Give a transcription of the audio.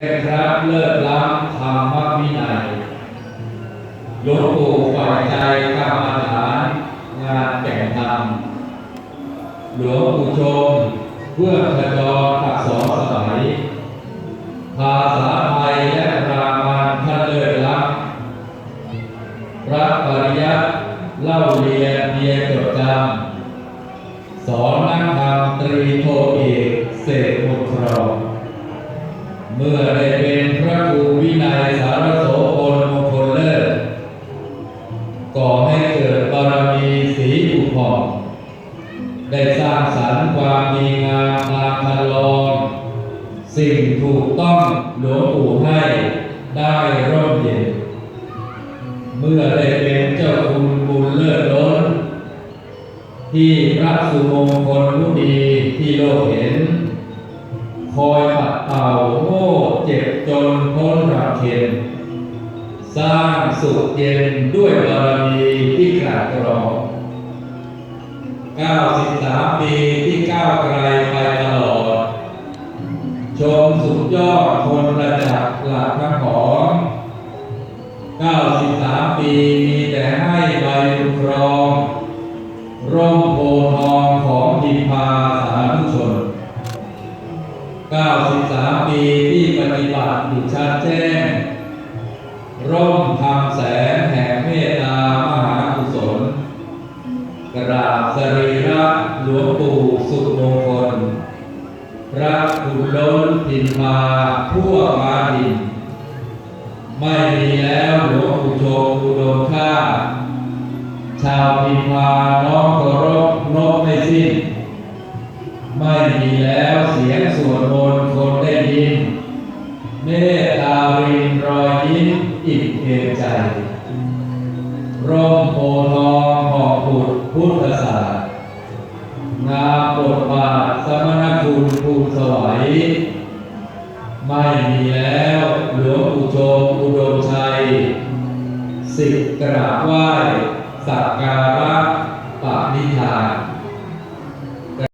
เป็นพระเลิศล้ำธรรมวินัยหลวงปู่ฝ่ายใจกรรมฐานงานแต่งธรรมหลวงปู่ชมเพื่อขจรอักษรสมัย ภาษาไทยและปรามาณท่านเลิศล้ำพระปริยัติเล่าเรียนเพียรจดจำสอนนักธรรมตรีโทเอกเศษมุครอง เมื่อได้เป็นพระครูวินัยสารโสพลมงคลเลิศก่อให้เกิดบารมีสีอุผ่องได้สร้างสรรค์ความดีงามตามคันลอง สิ่งถูกต้องหลวงปู่ให้ได้ร่มเย็น เมื่อได้เป็นเจ้าคุณบุญเลิศล้น ที่พระสุมงคลผู้ดีที่โลกเห็น คอยปัดเป่า เข็นสร้างสุขเย็นด้วยบารมีที่กราดกรอง93ปีที่ก้าวไกลไปตลอด ชมสุดยอดคนระจักษ์หลักพระของ93 ปีมีแต่ให้ใบครอง ร่มโพทองของพิพาสา 93 ปีที่ปฏิบัติอยู่ชัดแจ้ง ร่มทำแสงแห่งเมตตามหากุศล กราบสรีระหลวงปู่สุขมงคล พระคุณล้นพินมาทั่วฟ้าดิน ไม่มีแล้วหลวงปู่โชมอุดมค่า ชาวพิมพาน้อมเคารพ เมตตารินรอยยิ้มอิ่มเอมใจ ร่มโพทองหอบุตรพุทธศาสตร์งามบทบาทสมณคุณภูมิสวัยไม่มีแล้วหลวงปู่โชมอุดมชัย สิทธิ์กราบไหว้สักการะ